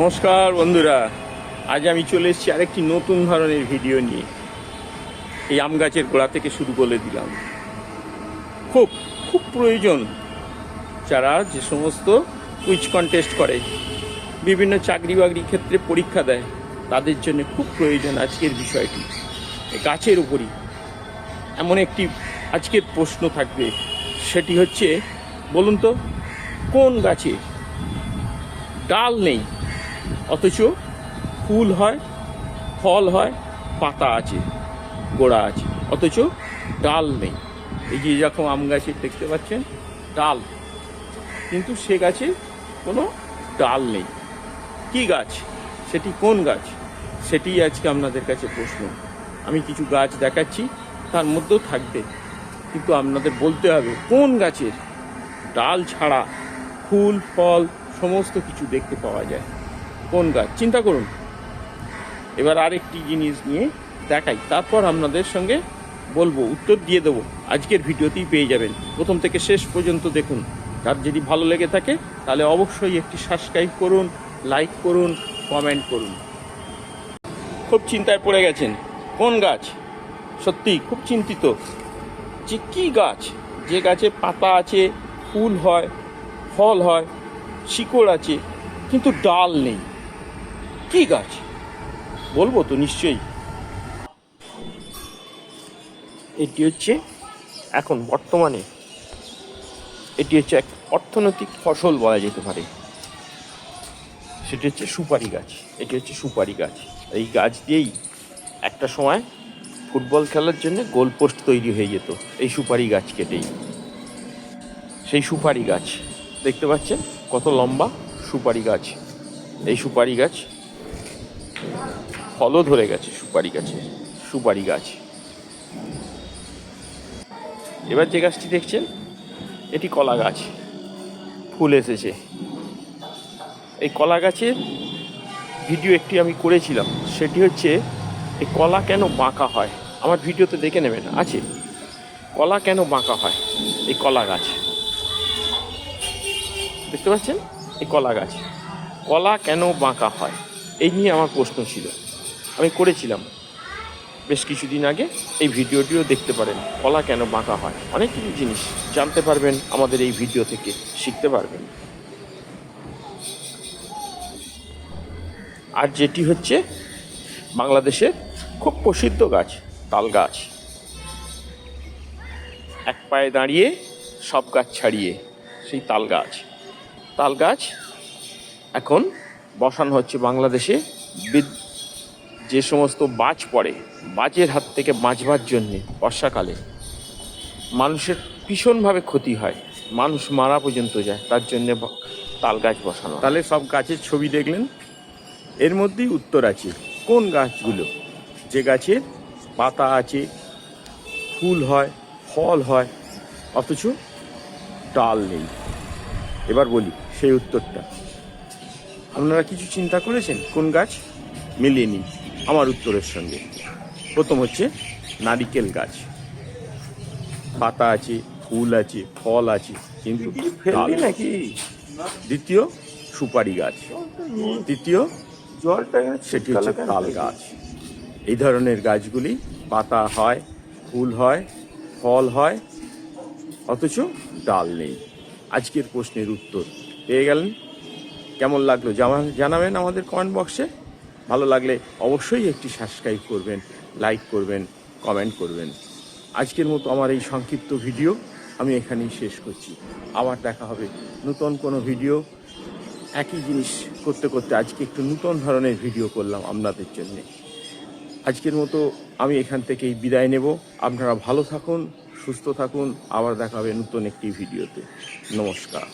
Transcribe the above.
নমস্কার বন্ধুরা, আজ আমি চলে এসেছি আরেকটি নতুন ধরনের ভিডিও নিয়ে। এই আম গাছের গোড়া থেকে শুরু করে দিলাম। খুব খুব প্রয়োজন যারা যে সমস্ত কুইজ কন্টেস্ট করে, বিভিন্ন চাকরি বাকরি ক্ষেত্রে পরীক্ষা দেয়, তাদের জন্য খুব প্রয়োজন আজকের বিষয়টি। গাছের উপরই। এমন একটি আজকের প্রশ্ন থাকবে, সেটি হচ্ছে, বলুন তো, কোন গাছে ডাল নেই? অথচ ফুল হয়, ফল হয়, পাতা আছে, গোড়া আছে, অথচ ডাল নেই। এই যে যখন আম গাছে দেখতে পাচ্ছেন, ডাল। কিন্তু সে গাছে কোনো ডাল নেই। কি গাছ? সেটি কোন গাছ? সেটি আজকে আপনাদের কাছে প্রশ্ন। আমি কিছু গাছ দেখাচ্ছি, তার মধ্যেও থাকবে। কিন্তু আপনাদের বলতে হবে, কোন গাছের ডাল ছাড়া ফুল, ফল, সমস্ত কিছু দেখতে পাওয়া যায়? কোন গাছ? চিন্তা করুন। এবার আরেকটি জিনিস নিয়ে দেখাই। তারপর আপনাদের সঙ্গে বলব, উত্তর দিয়ে দেবো। আজকের ভিডিওতেই পেয়ে যাবেন। প্রথম থেকে শেষ পর্যন্ত দেখুন। তার যদি ভালো লেগে থাকে, তাহলে অবশ্যই একটি সাবস্ক্রাইব করুন লাইক করুন কমেন্ট করুন। খুব চিন্তায় পড়ে গেছেন। কোন গাছ? সত্যি, খুব চিন্তিত। যে কী গাছ? যে গাছে পাতা আছে, ফুল হয়, ফল হয়, শিকড় আছে, কিন্তু ডাল নেই। কি গাছ বলব তো নিশ্চয়ই। এটি হচ্ছে এখন বর্তমানে এটি হচ্ছে এক অর্থনৈতিক ফসল বলা যেতে পারে। সেটি হচ্ছে সুপারি গাছ। এটি হচ্ছে সুপারি গাছ। এই গাছ দিয়েই একটা সময় ফুটবল খেলার জন্য গোল পোস্ট তৈরি হয়ে যেত এই সুপারি গাছ কেটেই। সেই সুপারি গাছ, দেখতে পাচ্ছেন? কত লম্বা সুপারি গাছ। এই সুপারি গাছ ফলও ধরে গেছে, সুপারি গাছে, সুপারি গাছ। এবার যে গাছটি দেখছেন, এটি কলা গাছ। ফুল এসেছে। এই কলা গাছের ভিডিও একটি আমি করেছিলাম, সেটি হচ্ছে, এই কলা কেন বাঁকা হয়? আমার ভিডিওতে দেখে নেবেন, আছে? কলা কেন বাঁকা হয়? এই কলা গাছ। দেখতে পাচ্ছেন? এই কলা গাছ। কলা কেন বাঁকা হয়? এই নিয়ে আমার প্রশ্ন ছিল। আমি করেছিলাম। বেশ কিছুদিন আগে এই ভিডিওটিও দেখতে পারেন, কলা কেন বাঁকা হয়? অনেক কিছু জিনিস জানতে পারবেন আমাদের এই ভিডিও থেকে, শিখতে পারবেন। আর যেটি হচ্ছে বাংলাদেশের খুব প্রসিদ্ধ গাছ, তাল গাছ। এক পায়ে দাঁড়িয়ে সব গাছ ছাড়িয়ে সেই তাল গাছ। তাল গাছ এখন বসানো হচ্ছে বাংলাদেশে যে সমস্ত বাজ পড়ে, বাজের হাত থেকে বাঁচবার জন্যে বর্ষাকালে। মানুষের ভীষণভাবে ক্ষতি হয়। মানুষ মারা পর্যন্ত যায়, তার জন্যে তাল গাছ বসানো। তাহলে সব গাছের ছবি দেখলেন? এর মধ্যেই উত্তর আছে, কোন গাছগুলো? যে গাছের পাতা আছে, ফুল হয়, ফল হয়, অথচ ডাল নেই। এবার বলি, সেই উত্তরটা। আপনারা কিছু চিন্তা করেছেন? কোন গাছ? মিলিয়ে নিন আমার উত্তরের সঙ্গে। প্রথম হচ্ছে নারিকেল গাছ। পাতা আছে ফুল আছে ফল আছে কিন্তু নাকি? দ্বিতীয় সুপারি গাছ। তৃতীয় জলটা সেটি হচ্ছে তাল গাছ। এই ধরনের গাছগুলি পাতা হয় ফুল হয় ফল হয় অথচ ডাল নেই। আজকের প্রশ্নের উত্তর পেয়ে গেলেন। কেমন লাগল জানাবেন আমাদের কমেন্ট বক্সে। ভালো লাগলে অবশ্যই একটি সাবস্ক্রাইব করবেন লাইক করবেন কমেন্ট করবেন। আজকের মতো আমার এই সংক্ষিপ্ত ভিডিও আমি এখানেই শেষ করছি। আবার দেখা হবে নতুন কোনো ভিডিও একই জিনিস করতে করতে আজকে একটু নতুন ধরনের ভিডিও করলাম আপনাদের জন্য। আজকের মতো আমি এখান থেকেই বিদায় নেব। আপনারা ভালো থাকুন, সুস্থ থাকুন। আবার দেখা হবে নতুন একটি ভিডিওতে নমস্কার।